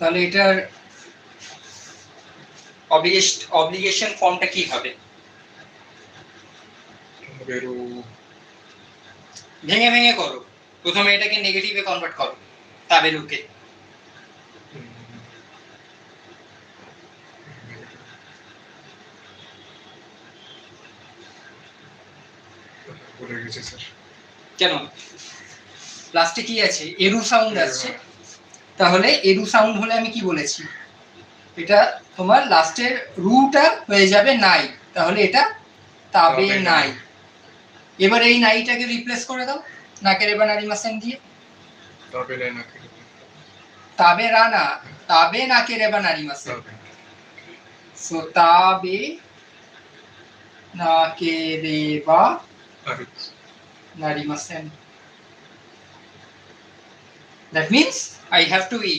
তাহলে এটার অব্লিগেশন ফর্মটা কি হবে? ভেঙে ভেঙে করো। প্রথমে এটাকে নেগেটিভে কনভার্ট করো তাবেলুকে কেন? লাস্টে কি আছে? এরু সাউন্ড আসছে। তাহলে এরু সাউন্ড হলে আমি কি বলেছি? এটা তোমার লাস্টের রুটা হয়ে যাবে নাই। তাহলে এটা তাবে নাই। এবার এই নাইটাকে রিপ্লেস করে দাও নাকের এবার নারিমাসেন দিয়ে। তবে রানা তাবে নাকের এবার নারিমাসেন তবে সো তাবে নাকেরেবা আরে narimasen. That means I have to eat.